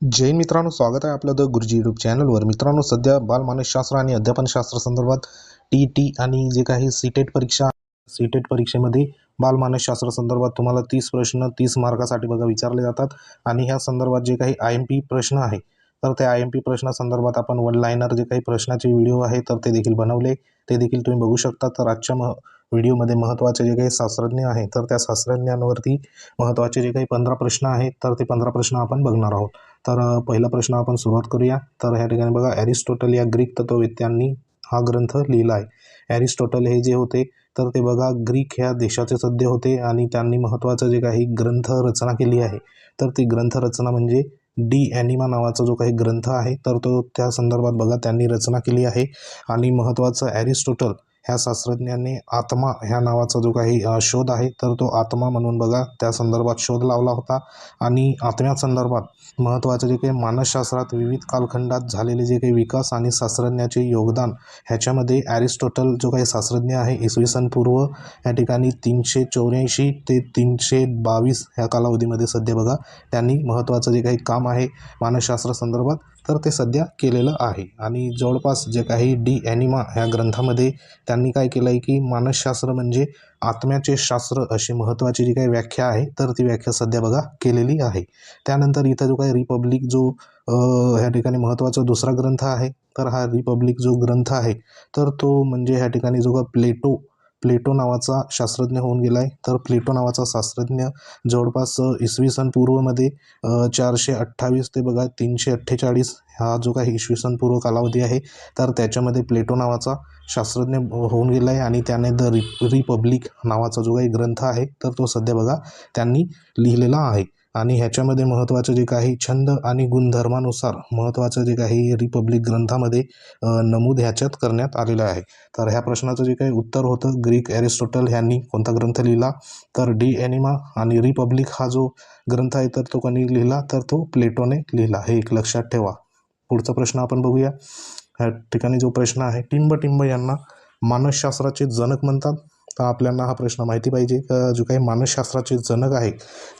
जैन मित्रांनो स्वागत आहे आपलं द गुरुजी यूट्यूब चॅनलवर मित्रांनो सध्या बालमानसशास्त्र आणि अध्यापनशास्त्र संदर्भात टी टी आणि जे काही सीटेट परीक्षा सीटेट परीक्षेमध्ये बालमानसशास्त्र संदर्भात तुम्हाला तीस प्रश्न तीस मार्कासाठी बघा विचारले जातात. आणि ह्या संदर्भात जे काही आय एम पी प्रश्न आहे तर त्या आय एम पी प्रश्नासंदर्भात आपण वन लाईनर जे काही प्रश्नाचे व्हिडिओ आहे तर ते देखील बनवले. ते देखील तुम्ही बघू शकता. तर आजच्या मह व्हिडिओमध्ये महत्त्वाचे जे काही शास्त्रज्ञ आहे तर त्या शास्त्रज्ञांवरती महत्त्वाचे जे काही पंधरा प्रश्न आहेत तर ते पंधरा प्रश्न आपण बघणार आहोत. तर पहिला प्रश्न आपण सुरुवात करूया. तर ह्या ठिकाणी बघा ॲरिस्टॉटल या ग्रीक तत्ववेत्यांनी हा ग्रंथ लिहिला आहे. ॲरिस्टॉटल हे जे होते तर ते बघा ग्रीक ह्या देशाचे सध्य होते आणि त्यांनी महत्त्वाचं जे काही ग्रंथ रचना केली आहे तर ती ग्रंथ रचना म्हणजे डी ॲनिमा नावाचा जो काही ग्रंथ आहे तर तो त्या संदर्भात बघा त्यांनी रचना केली आहे. आणि महत्त्वाचं ॲरिस्टॉटल ह्या शास्त्रज्ञांनी आत्मा ह्या नावाचा जो काही शोध आहे तर तो आत्मा म्हणून बघा त्या संदर्भात शोध लावला होता. आणि आत्म्या संदर्भात महत्त्वाचं जे काही मानसशास्त्रात विविध कालखंडात झालेले जे काही विकास आणि शास्त्रज्ञाचे योगदान ह्याच्यामध्ये ॲरिस्टॉटल जो काही शास्त्रज्ञ आहे इसवी सन पूर्व या ठिकाणी तीनशे चौऱ्याऐंशी ते तीनशे बावीस ह्या कालावधीमध्ये सध्या बघा त्यांनी महत्त्वाचं जे काही काम आहे मानसशास्त्र संदर्भात तर ते सध्या केलेलं आहे. आणि जवळपास जे काही डी ॲनिमा ह्या ग्रंथामध्ये त्यांनी काय केलं आहे की मानसशास्त्र म्हणजे आत्म्याचे शास्त्र अशी महत्त्वाची जी काही व्याख्या आहे तर ती व्याख्या सध्या बघा केलेली आहे. त्यानंतर इथं जो काही रिपब्लिक जो ह्या ठिकाणी महत्त्वाचा दुसरा ग्रंथ आहे तर हा रिपब्लिक जो ग्रंथ आहे तर तो म्हणजे ह्या ठिकाणी जो का प्लेटो प्लेटो नावाचा शास्त्रज्ञ होऊन गेला आहे तर प्लेटो नावाचा शास्त्रज्ञ जवळपास इसवी सन पूर्वमध्ये चारशे अठ्ठावीस ते बघा तीनशे अठ्ठेचाळीस हा जो काही इसवी सन पूर्व कालावधी आहे तर त्याच्यामध्ये प्लेटो नावाचा शास्त्रज्ञ होऊन गेला आहे आणि त्याने द रि रिपब्लिक नावाचा जो काही ग्रंथ आहे तर तो सध्या बघा त्यांनी लिहिलेला आहे. आणि ह्याच्यामध्ये महत्त्वाचं जे काही छंद आणि गुणधर्मानुसार महत्त्वाचं जे काही रिपब्लिक ग्रंथामध्ये नमूद ह्याच्यात करण्यात आलेलं आहे. तर ह्या प्रश्नाचं जे काही उत्तर होतं ग्रीक ॲरिस्टॉटल ह्यांनी कोणता ग्रंथ लिहिला? तर डी ॲनिमा आणि रिपब्लिक हा जो ग्रंथ आहे तर तो कोणी लिहिला? तर तो प्लेटोने लिहिला. हे एक लक्षात ठेवा. पुढचा प्रश्न आपण बघूया. ह्या ठिकाणी जो प्रश्न आहे टिंब टिंब यांना मानसशास्त्राचे जनक म्हणतात. तर आपल्याला हा प्रश्न माहिती पाहिजे. का जो काही मानसशास्त्राचे जनक आहे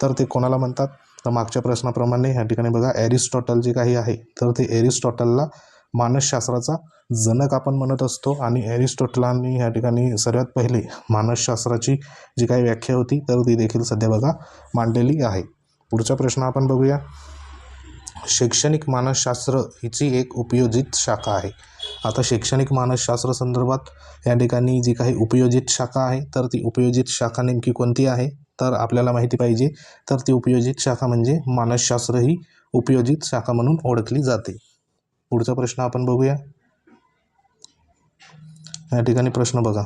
तर ते कोणाला म्हणतात? तर मागच्या प्रश्नाप्रमाणे ह्या ठिकाणी बघा ॲरिस्टॉटल जे काही आहे तर ते ॲरिस्टॉटलला मानसशास्त्राचा जनक आपण म्हणत असतो. आणि ॲरिस्टॉटलांनी ह्या ठिकाणी सर्वात पहिले मानसशास्त्राची जी काही व्याख्या होती तर ती देखील सध्या बघा मांडलेली आहे. पुढचा प्रश्न आपण बघूया. शैक्षणिक मानसशास्त्र हिची एक उपयोजित शाखा आहे. आता शैक्षणिक मानसशास्त्र संदर्भात या ठिकाणी जी काही उपयोजित शाखा आहे तर ती उपयोजित शाखा नेमकी कोणती आहे? तर आपल्याला माहिती पाहिजे तर ती उपयोजित शाखा म्हणजे मानसशास्त्र ही उपयोजित शाखा म्हणून ओळखली जाते. पुढचा प्रश्न आपण बघूया. या ठिकाणी प्रश्न बघा.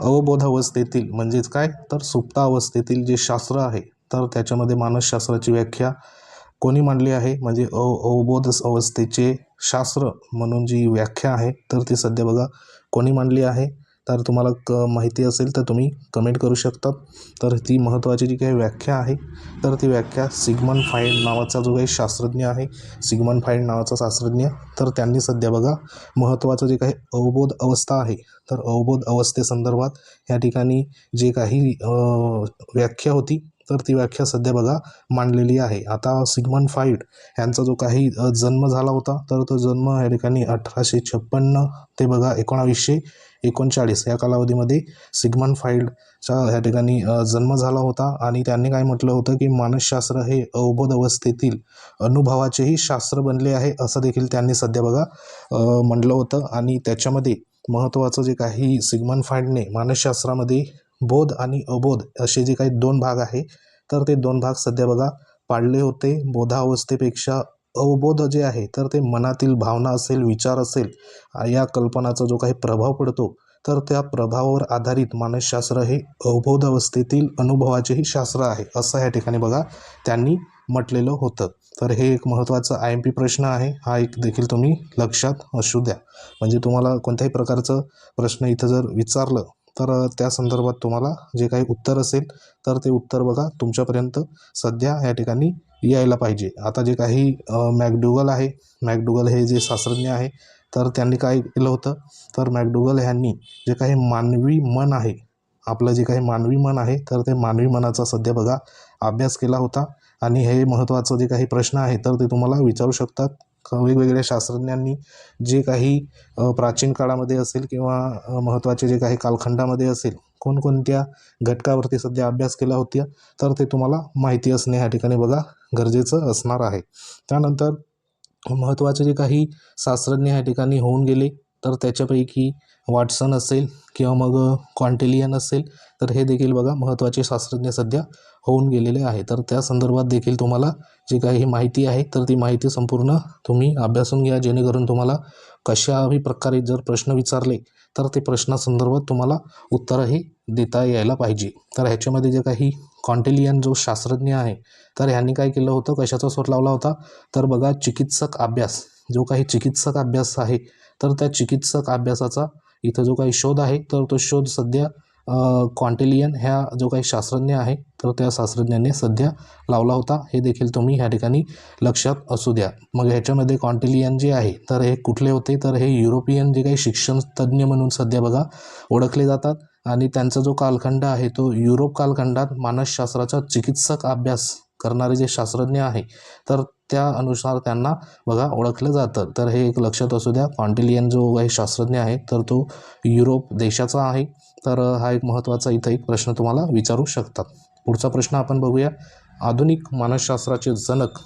अवबोध अवस्थेतील म्हणजेच काय? तर सुप्ता अवस्थेतील जे शास्त्र आहे तर त्याच्यामध्ये मानसशास्त्राची व्याख्या कोणी मांडली आहे? म्हणजे अ अवबोध अवस्थेचे शास्त्र म्हणून जी व्याख्या आहे तर ती सध्या बघा कोणी मांडली आहे. तर तुम्हाला क माहिती असेल तर तुम्ही कमेंट करू शकता. तर ती महत्त्वाची जी काही व्याख्या आहे तर ती व्याख्या सिगमन फाईड नावाचा जो काही शास्त्रज्ञ आहे सिगमन फाईड नावाचा शास्त्रज्ञ तर त्यांनी सध्या बघा महत्त्वाचं जे काही अवबोध अवस्था आहे तर अवबोध अवस्थेसंदर्भात या ठिकाणी जे काही व्याख्या होती तर ती व्याख्या सध्या बघा मांडलेली आहे. आता सिगमन फाईड यांचा जो काही जन्म झाला होता तर तो जन्म या ठिकाणी अठराशे छप्पन्न ते बघा एकोणावीसशे एकोणचाळीस या कालावधीमध्ये सिगमन फाईडचा या ठिकाणी जन्म झाला होता. आणि त्यांनी काय म्हटलं होतं की मानसशास्त्र हे अवबोध अवस्थेतील अनुभवाचेही शास्त्र बनले आहे असं देखील त्यांनी सध्या बघा म्हटलं होतं. आणि त्याच्यामध्ये महत्त्वाचं जे काही सिगमन फाईडने मानसशास्त्रामध्ये बोध आणि अबोध असे जे काही दोन भाग आहे तर ते दोन भाग सध्या बघा पाडले होते. बोधावस्थेपेक्षा अवबोध जे आहे तर ते मनातील भावना असेल विचार असेल या कल्पनाचा जो काही प्रभाव पडतो तर त्या प्रभावावर आधारित मानसशास्त्र हे अवबोध अवस्थेतील अनुभवाचेही शास्त्र आहे असं या ठिकाणी बघा त्यांनी म्हटलेलं होतं. तर हे एक महत्त्वाचा आय एम पी प्रश्न आहे. हा एक देखील तुम्ही लक्षात असू द्या. म्हणजे तुम्हाला कोणत्याही प्रकारचं प्रश्न इथं जर विचारलं तर त्या संदर्भात तुम्हाला जे काही उत्तर असेल तर ते उत्तर बघा. तुमच्यापर्यंत सध्या या ठिकाणी यायला पाहिजे. आता जे काही मॅकडुगल आहे मॅकडुगल हे जे शास्त्रज्ञ आहे तर त्यांनी काय केलं होतं? तर मॅकडुगल ह्यांनी जे काही मानवी मन आहे आपलं जे काही मानवी मन आहे तर ते मानवी मनाचा सध्या बघा अभ्यास केला होता. आणि हे महत्त्वाचं जे काही प्रश्न आहे तर ते तुम्हाला विचारू शकतात. वेगवेगळ्या शास्त्रज्ञांनी जे काही प्राचीन काळामध्ये असेल किंवा महत्त्वाचे जे काही कालखंडामध्ये असेल कोणकोणत्या घटकावरती सध्या अभ्यास केला होता तर ते तुम्हाला माहिती असणे ह्या ठिकाणी बघा गरजेचं असणार आहे. त्यानंतर महत्त्वाचे जे काही शास्त्रज्ञ ह्या ठिकाणी होऊन गेले तर त्याच्यापैकी वाटसन असेल किंवा मग क्वांटेलियन असेल तर हे देखील बघा महत्त्वाचे शास्त्रज्ञ सध्या होऊन गेलेले आहे. तर त्या संदर्भात देखील तुम्हाला जी काही माहिती आहे तर ती माहिती संपूर्ण तुम्ही अभ्यासून घ्या जेणेकरून तुम्हाला कशाही प्रकारे जर प्रश्न विचारले तर ते प्रश्नासंदर्भात तुम्हाला उत्तरही देता यायला पाहिजे. तर ह्याच्यामध्ये जे काही कॉन्टेलियन जो शास्त्रज्ञ आहे तर ह्यांनी काय केलं होतं? कशाचा स्वर लावला होता? तर बघा चिकित्सक अभ्यास जो काही चिकित्सक अभ्यास आहे तर त्या चिकित्सक अभ्यासाचा इथं जो काही शोध आहे तर तो शोध सध्या क्वांटेलियन ह्या जो काही शास्त्रज्ञ आहे तर त्या शास्त्रज्ञाने सध्या लावला होता. हे देखील तुम्ही ह्या ठिकाणी लक्षात असू द्या. मग ह्याच्यामध्ये क्वांटेलियन जे आहे तर हे कुठले होते? तर हे युरोपियन जे काही शिक्षण तज्ज्ञ म्हणून सध्या बघा ओळखले जातात. आणि त्यांचा जो कालखंड आहे तो युरोप कालखंडात मानसशास्त्राचा चिकित्सक अभ्यास करणारे जे शास्त्रज्ञ आहे तर त्या अनुसार त्यांना बघा ओळखलं जातं. तर हे एक लक्षात असू द्या कॉन्टिलियन जो काही शास्त्रज्ञ आहे तर तो युरोप देशाचा आहे. तर हा एक महत्त्वाचा इथं एक प्रश्न तुम्हाला विचारू शकतात. पुढचा प्रश्न आपण बघूया. आधुनिक मानसशास्त्राचे जनक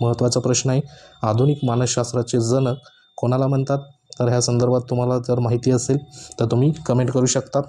महत्त्वाचा प्रश्न आहे. आधुनिक मानसशास्त्राचे जनक कोणाला म्हणतात? तर ह्या संदर्भात तुम्हाला जर माहिती असेल तर तुम्ही कमेंट करू शकतात.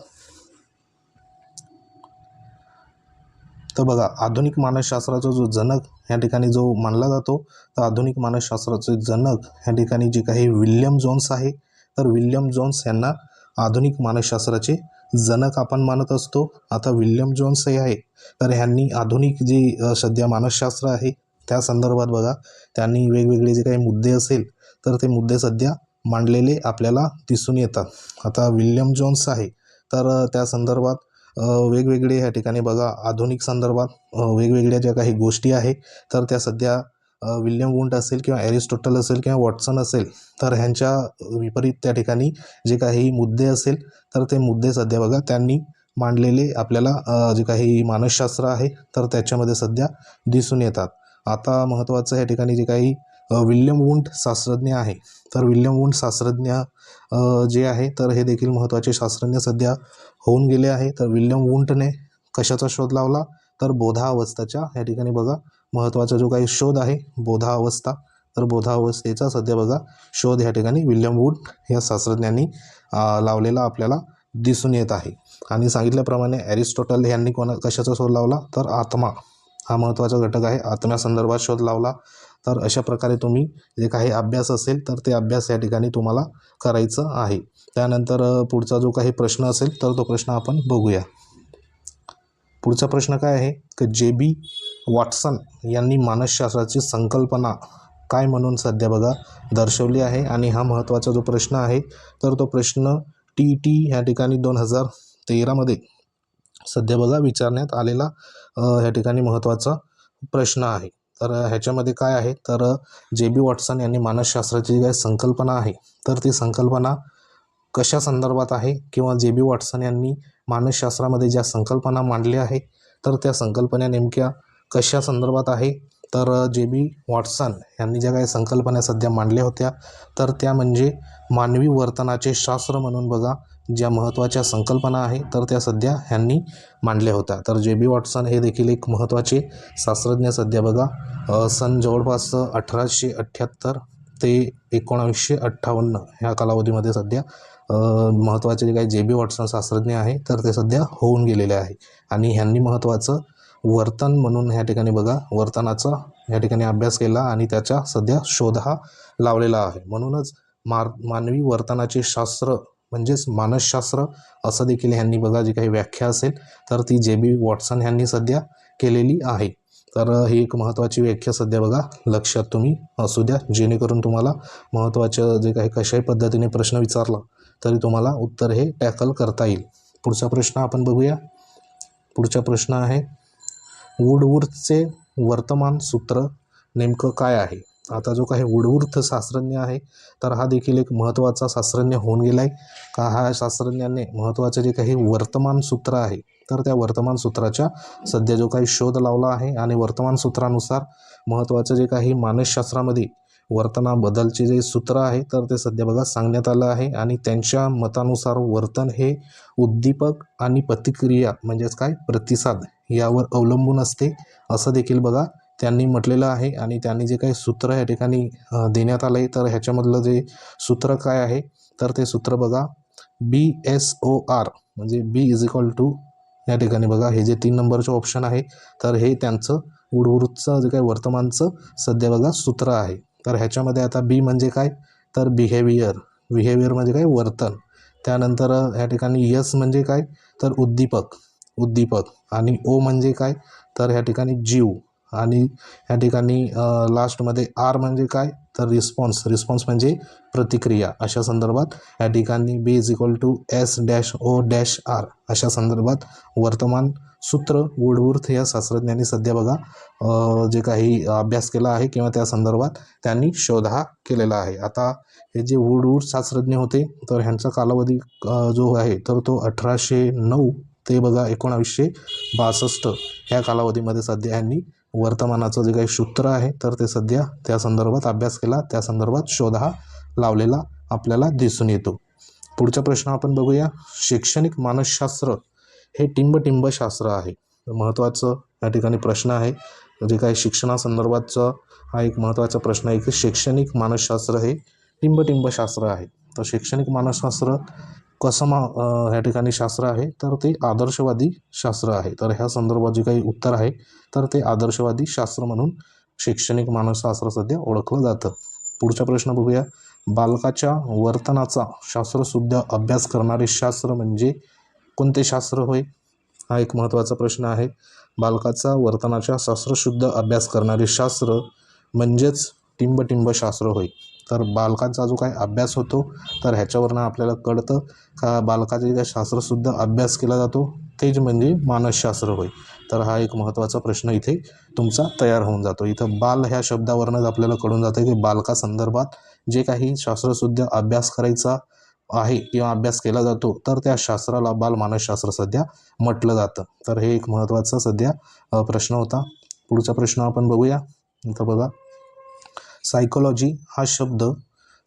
तर बघा आधुनिक मानसशास्त्राचा जो जनक ह्या ठिकाणी जो मानला जातो तर आधुनिक मानसशास्त्राचे जनक ह्या ठिकाणी जे काही विल्यम जोन्स आहे तर विल्यम जोन्स यांना आधुनिक मानसशास्त्राचे जनक आपण मानत असतो. आता विल्यम जोन्स हे आहे तर ह्यांनी आधुनिक जे सध्या मानसशास्त्र आहे त्या संदर्भात बघा त्यांनी वेगवेगळे जे काही मुद्दे असेल तर ते मुद्दे सध्या मांडलेले आपल्याला दिसून येतात. आता विल्यम जोन्स आहे तर त्या संदर्भात वेगवेगळे ह्या ठिकाणी बघा आधुनिक संदर्भात वेगवेगळ्या ज्या काही गोष्टी आहे तर त्या सध्या विल्यम वुंट असेल किंवा ॲरिस्टॉटल असेल किंवा वॉटसन असेल तर ह्यांच्या विपरीत त्या ठिकाणी जे काही मुद्दे असेल तर ते मुद्दे सध्या बघा त्यांनी मांडलेले आपल्याला जे काही मानसशास्त्र आहे तर त्याच्यामध्ये सध्या दिसून येतात. आता महत्त्वाचं या ठिकाणी जे काही विल्यम वुंट शास्त्रज्ञ आहे. तर विल्यम वुंट शास्त्रज्ञ जे आहे तर हे देखील महत्त्वाचे शास्त्रज्ञ सध्या होऊन गेले आहे. तर विल्यम वुंटने कशाचा शोध लावला? तर बोधा अवस्थाच्या या ठिकाणी बघा महत्त्वाचा जो काही शोध आहे बोधा अवस्था तर बोधा अवस्थेचा सध्या बघा शोध या ठिकाणी विल्यम वुड या शास्त्रज्ञांनी लावलेला आपल्याला दिसून येत आहे. आणि सांगितल्याप्रमाणे ॲरिस्टॉटल यांनी कोणा कशाचा शोध लावला? तर आत्मा. हा महत्त्वाचा घटक आहे. आत्म्यासंदर्भात शोध लावला. तर अशा प्रकारे तुम्ही जे काही अभ्यास असेल तर ते अभ्यास या ठिकाणी तुम्हाला करायचं आहे. त्यानंतर पुढचा जो काही प्रश्न असेल तर तो प्रश्न आपण बघूया. पुढचा प्रश्न काय आहे? की जे बी वॉटसन यांनी मानसशास्त्राची संकल्पना काय म्हणून सध्या बघा दर्शवली आहे? आणि हा महत्त्वाचा जो प्रश्न आहे तर तो प्रश्न टी टी ह्या ठिकाणी दोन हजार तेरामध्ये सध्या बघा विचारण्यात आलेला ह्या ठिकाणी महत्त्वाचा प्रश्न आहे. तर ह्याच्यामध्ये काय आहे? तर जे बी वॉटसन यांनी मानसशास्त्राची जी काही संकल्पना आहे तर ती संकल्पना कशा संदर्भात आहे? किंवा जे बी वॉटसन यांनी मानसशास्त्रामध्ये ज्या संकल्पना मांडल्या आहे तर त्या संकल्पना नेमक्या कशा संदर्भात आहे? तर जे बी वॉटसन यांनी ज्या काही संकल्पना सध्या मांडल्या होत्या तर त्या म्हणजे मानवी वर्तनाचे शास्त्र म्हणून बघा ज्या महत्त्वाच्या संकल्पना आहे तर त्या सध्या ह्यांनी मांडल्या होत्या. तर जे बी वॉटसन हे देखील एक महत्त्वाचे शास्त्रज्ञ सध्या बघा. सन जवळपास अठराशे अठ्ठ्याहत्तर ते एकोणावीसशे अठ्ठावन्न ह्या कालावधीमध्ये सध्या महत्त्वाचे जे काही जे बी वॉटसन शास्त्रज्ञ आहे तर ते सध्या होऊन गेलेले आहे. आणि ह्यांनी महत्त्वाचं वर्तन म्हणून ह्या ठिकाणी बघा वर्तनाचा ह्या ठिकाणी अभ्यास केला आणि त्याचा सध्या शोध हा लावलेला आहे. म्हणूनच मार मानवी वर्तनाचे शास्त्र म्हणजेच मानसशास्त्र असं देखील ह्यांनी बघा जी काही व्याख्या असेल तर ती जे बी वॉटसन ह्यांनी सध्या केलेली आहे. तर ही एक महत्त्वाची व्याख्या सध्या बघा लक्षात तुम्ही असू द्या. जेणेकरून तुम्हाला महत्त्वाचं जे काही कशाही पद्धतीने प्रश्न विचारला तरी तुम्हाला उत्तर हे टॅकल करता येईल. पुढचा प्रश्न आपण बघूया. पुढचा प्रश्न आहे वुडवुडचे वर्तमान सूत्र नेमकं काय आहे? आता जो काही वुडवूर्थ शास्त्रज्ञ आहे तर हा देखील एक महत्त्वाचा शास्त्रज्ञ होऊन गेला आहे का हा शास्त्रज्ञाने महत्त्वाचे जे काही वर्तमान सूत्र आहे तर त्या वर्तमान सूत्राच्या सध्या जो काही शोध लावला आहे आणि वर्तमान सूत्रानुसार महत्त्वाचं जे काही मानसशास्त्रामध्ये वर्तनाबद्दलचे जे सूत्र आहे तर ते सध्या बघा सांगण्यात आलं आहे. आणि त्यांच्या मतानुसार वर्तन हे उद्दीपक आणि प्रतिक्रिया म्हणजेच काय? प्रतिसाद यावर अवलंबून असते. असं देखील बघा त्यांनी म्हटलेलं आहे आणि त्यांनी जे काही सूत्र या ठिकाणी देण्यात आलं आहे तर ह्याच्यामधलं जे सूत्र काय आहे तर ते सूत्र बघा. बी एस ओ आर म्हणजे बी इज इक्वल टू या ठिकाणी बघा हे जे तीन नंबरचे ऑप्शन आहे तर हे त्यांचं उडवूरचं जे काही वर्तमानचं सध्या बघा सूत्र आहे. तर ह्याच्यामध्ये आता बी म्हणजे काय? तर बिहेवियर बिहेवियर म्हणजे काय? वर्तन. त्यानंतर ह्या ठिकाणी यस म्हणजे काय? तर उद्दीपक. उद्दीपक. आणि ओ म्हणजे काय? तर ह्या ठिकाणी जीव. आणि ह्या ठिकाणी लास्टमध्ये आर म्हणजे काय? तर रिस्पॉन्स रिस्पॉन्स म्हणजे प्रतिक्रिया. अशा संदर्भात या ठिकाणी B is equal to S dash O dash R अशा संदर्भात वर्तमान सूत्र वुडवूर्थ या शास्त्रज्ञांनी सध्या बघा जे काही अभ्यास केला आहे किंवा त्या संदर्भात त्यांनी शोध हा केलेला आहे. आता हे जे वुडवूर्थ शास्त्रज्ञ होते तर ह्यांचा कालावधी जो आहे तर तो अठराशे नऊ ते बघा एकोणावीसशे बासष्ट ह्या कालावधीमध्ये सध्या ह्यांनी वर्तमानाचं जे काही सूत्र आहे तर ते सध्या त्या संदर्भात अभ्यास केला त्या संदर्भात शोध हा लावलेला आपल्याला दिसून येतो. पुढचा प्रश्न आपण बघूया. शैक्षणिक मानसशास्त्र हे टिंबटिंबशास्त्र आहे. महत्त्वाचं या ठिकाणी प्रश्न आहे. जे काही शिक्षणासंदर्भातचा हा एक महत्त्वाचा प्रश्न आहे की शैक्षणिक मानसशास्त्र हे टिंबटिंबशास्त्र आहे. तर शैक्षणिक मानसशास्त्र कसं मा ह्या ठिकाणी शास्त्र आहे तर ते आदर्शवादी शास्त्र आहे. तर ह्या संदर्भात जे काही उत्तर आहे तर ते आदर्शवादी शास्त्र म्हणून शैक्षणिक मानसशास्त्र सध्या ओळखलं जातं. पुढचा प्रश्न बघूया. बालकाच्या वर्तनाचा शास्त्रशुद्ध अभ्यास करणारे शास्त्र म्हणजे कोणते शास्त्र होय? हा एक महत्त्वाचा प्रश्न आहे. बालकाचा वर्तनाच्या शास्त्रशुद्ध अभ्यास करणारे शास्त्र म्हणजेच टिंबटिंबशास्त्र होय. तर बालकांचा जो काही अभ्यास होतो तर ह्याच्यावरनं आपल्याला कळतं का बालकाचे काय शास्त्रसुद्धा अभ्यास केला जातो तेच म्हणजे मानसशास्त्र होय. तर हा एक महत्त्वाचा प्रश्न इथे तुमचा तयार होऊन जातो. इथं बाल ह्या शब्दावरनंच आपल्याला कळून जातं की बालकासंदर्भात जे काही शास्त्रसुद्धा अभ्यास करायचा आहे किंवा अभ्यास केला जातो तर त्या शास्त्राला बाल मानसशास्त्र सध्या म्हटलं जातं. तर हे एक महत्त्वाचा सध्या प्रश्न होता. पुढचा प्रश्न आपण बघूया. इथं बघा. सायकोलॉजी हा शब्द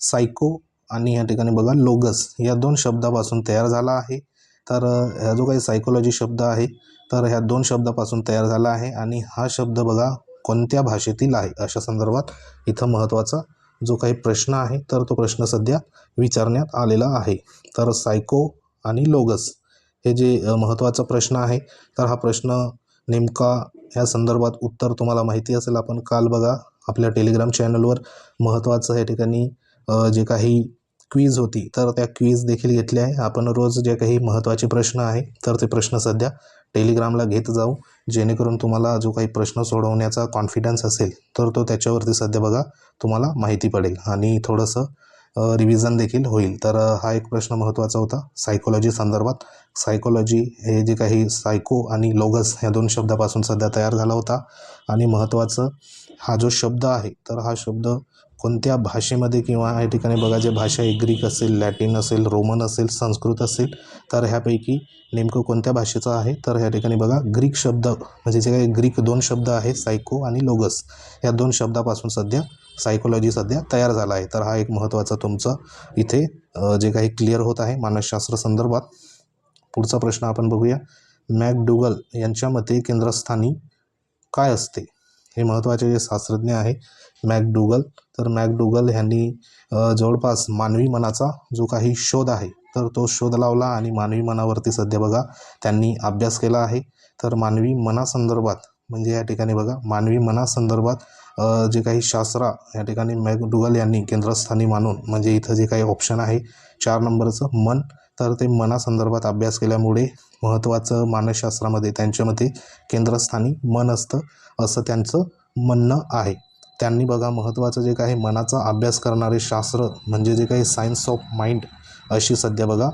सायको आणि या ठिकाणी बघा लोगस या दोन शब्दापासून तयार झाला आहे. तर ह्या जो काही सायकोलॉजी शब्द आहे तर ह्या दोन शब्दापासून तयार झाला आहे आणि हा शब्द बघा कोणत्या भाषेतील आहे? अशा संदर्भात इथं महत्त्वाचा जो काही प्रश्न आहे तर तो प्रश्न सध्या विचारण्यात आलेला आहे. तर सायको आणि लोगस हे जे महत्त्वाचा प्रश्न आहे तर हा प्रश्न नेमका ह्या संदर्भात उत्तर तुम्हाला माहिती असेल. आपण काल बघा आपल्या टेलिग्राम चॅनलवर महत्त्वाचं या ठिकाणी जे काही क्वीज होती तर त्या क्वीज देखील घेतल्या आहे. आपण रोज जे काही महत्त्वाचे प्रश्न आहे तर ते प्रश्न सध्या टेलिग्रामला घेत जाऊ. जेणेकरून तुम्हाला जो काही प्रश्न सोडवण्याचा कॉन्फिडन्स असेल तर तो त्याच्यावरती सध्या बघा तुम्हाला माहिती पडेल. आणि थोडंसं रिव्हिजन देखील होईल. तर हा एक प्रश्न महत्त्वाचा होता. सायकोलॉजी संदर्भात. सायकोलॉजी हे जे काही सायको आणि लोगस ह्या दोन शब्दापासून सध्या तयार झाला होता. आणि महत्त्वाचं हा जो शब्द आहे तर हा शब्द कोणत्या भाषेमध्ये किंवा या ठिकाणी बघा जे भाषा आहे ग्रीक असेल लॅटिन असेल रोमन असेल संस्कृत असेल तर ह्यापैकी नेमकं कोणत्या भाषेचं आहे? तर ह्या ठिकाणी बघा ग्रीक शब्द म्हणजे जे काही ग्रीक दोन शब्द आहेत सायको आणि लोगस या दोन शब्दापासून सध्या सायकोलॉजी सध्या तयार झाला आहे. तर हा एक महत्त्वाचा तुमचं इथे जे काही क्लिअर होत आहे मानसशास्त्र संदर्भात. पुढचा प्रश्न आपण बघूया. मॅकडुगल यांच्या मते केंद्रस्थानी काय असते? हे महत्त्वाचे जे शास्त्रज्ञ आहे मॅकडुगल. तर मॅकडुगल ह्यांनी जवळपास मानवी मनाचा जो काही शोध आहे तर तो शोध लावला आणि मानवी मनावरती सध्या बघा त्यांनी अभ्यास केला आहे. तर मानवी मनासंदर्भात म्हणजे या ठिकाणी बघा मानवी मनासंदर्भात जे काही शास्त्र या ठिकाणी मॅकडुगल यांनी केंद्रस्थानी मानून म्हणजे इथं जे काही ऑप्शन आहे चार नंबरचं मन तर ते मनासंदर्भात अभ्यास केल्यामुळे महत्त्वाचं मानसशास्त्रामध्ये त्यांच्या मते केंद्रस्थानी मन असतं असं त्यांचं म्हणणं आहे. त्यांनी बघा महत्त्वाचं जे काही मनाचा अभ्यास करणारे शास्त्र म्हणजे जे काही सायन्स ऑफ माइंड अशी सध्या बघा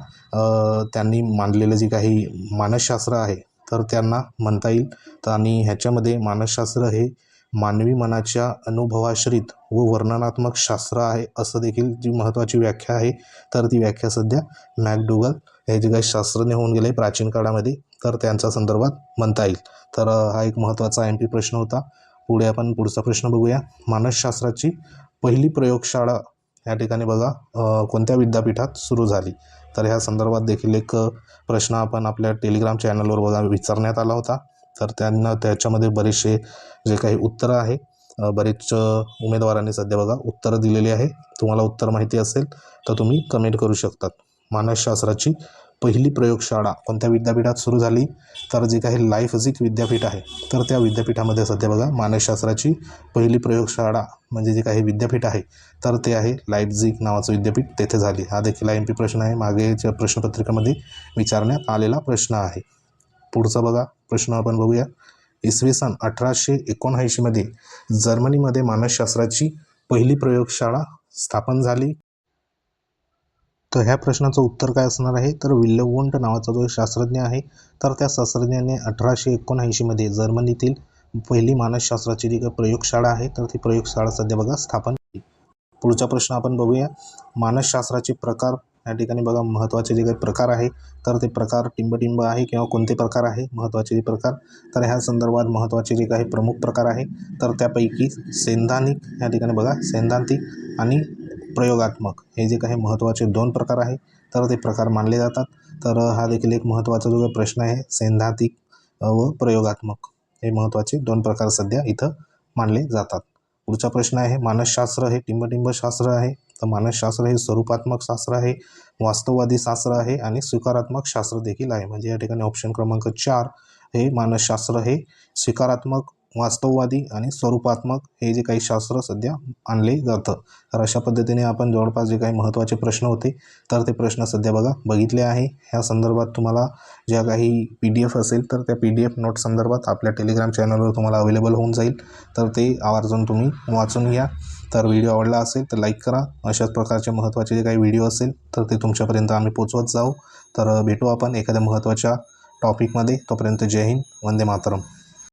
त्यांनी मांडलेलं जे काही मानसशास्त्र आहे तर त्यांना म्हणता येईल. तर आणि ह्याच्यामध्ये मानसशास्त्र हे मानवी मनाच्या अनुभवाश्रित व वर्णनात्मक शास्त्र आहे असं देखील जी महत्त्वाची व्याख्या आहे तर ती व्याख्या सध्या मॅकडुगल हे जे काही शास्त्रज्ञ होऊन गेले प्राचीन काळामध्ये तर त्यांच्या संदर्भात म्हणता येईल. तर हा एक महत्त्वाचा एम पी प्रश्न होता. पुढे आपण पुढचा प्रश्न बघूया. मानसशास्त्राची पहिली प्रयोगशाळा या ठिकाणी बघा कोणत्या विद्यापीठात सुरू झाली? तर ह्या संदर्भात देखील एक प्रश्न आपण आपल्या टेलिग्राम चॅनलवर बघा विचारण्यात आला होता. तर त्यांना त्याच्यामध्ये बरेचसे जे काही उत्तरं आहे बरेच उमेदवारांनी सध्या बघा उत्तरं दिलेली आहे. तुम्हाला उत्तर माहिती असेल तर तुम्ही कमेंट करू शकतात मानसशास्त्राची पहिली प्रयोगशाळा कोणत्या विद्यापीठात सुरू झाली? तर जे काही लायफझिक विद्यापीठ आहे तर त्या विद्यापीठामध्ये सध्या बघा मानसशास्त्राची पहिली प्रयोगशाळा म्हणजे जे काही विद्यापीठ आहे तर ते आहे लायपझिक नावाचं विद्यापीठ तेथे झाली. हा देखील आय एम पी प्रश्न आहे. मागेच्या प्रश्नपत्रिकेमध्ये विचारण्यात आलेला प्रश्न आहे. पुढचा बघा. प्रश्न आपण बघूया. इसवी सन अठराशे एकोणऐंशीमध्ये जर्मनीमध्ये मानसशास्त्राची पहिली प्रयोगशाळा स्थापन झाली. तर ह्या प्रश्नाचं उत्तर काय असणार आहे? तर विल्यवोंट नावाचा जो शास्त्रज्ञ आहे तर त्या शास्त्रज्ञाने अठराशे एकोणऐंशीमध्ये जर्मनीतील पहिली मानसशास्त्राची जी काही प्रयोगशाळा आहे तर ती प्रयोगशाळा सध्या बघा स्थापन केली पुढचा प्रश्न आपण बघूया. मानसशास्त्राचे प्रकार या ठिकाणी बघा महत्त्वाचे जे काही प्रकार आहे तर ते प्रकार टिंबटिंब आहे किंवा कोणते प्रकार आहे महत्त्वाचे जे प्रकार तर ह्या संदर्भात महत्त्वाचे जे काही प्रमुख प्रकार आहे तर त्यापैकी सैद्धांतिक या ठिकाणी बघा सैद्धांतिक आणि प्रयोगात्मक हे जे काही महत्त्वाचे दोन प्रकार आहे तर ते प्रकार मानले जातात. तर हा देखील एक महत्त्वाचा जो काही प्रश्न आहे सैद्धांतिक व प्रयोगात्मक हे महत्त्वाचे दोन प्रकार सध्या इथं मानले जातात. पुढचा प्रश्न आहे मानसशास्त्र हे टिंबटिंब शास्त्र आहे तर मानसशास्त्र हे स्वरूपात्मक शास्त्र आहे वास्तववादी शास्त्र आहे आणि स्वीकारात्मक शास्त्र देखील आहे. म्हणजे या ठिकाणी ऑप्शन क्रमांक चार हे मानसशास्त्र हे स्वीकारात्मक वास्तववादी आणि स्वरूपात्मक हे जे काही शास्त्र सध्या आणले जातं. तर अशा पद्धतीने आपण जवळपास जे काही महत्त्वाचे प्रश्न होते तर ते प्रश्न सध्या बघा बघितले आहे. ह्या संदर्भात तुम्हाला ज्या काही पी डी एफ असेल तर त्या पी डी एफ नोट संदर्भात आपल्या टेलिग्राम चॅनलवर तुम्हाला अवेलेबल होऊन जाईल. तर ते आवर्जून तुम्ही वाचून घ्या. तर व्हिडिओ आवडला असेल तर लाईक करा. अशाच प्रकारचे महत्त्वाचे जे काही व्हिडिओ असेल तर ते तुमच्यापर्यंत आम्ही पोचवत जाऊ. तर भेटू आपण एखाद्या महत्त्वाच्या टॉपिकमध्ये तोपर्यंत जय हिंद. वंदे मातरम.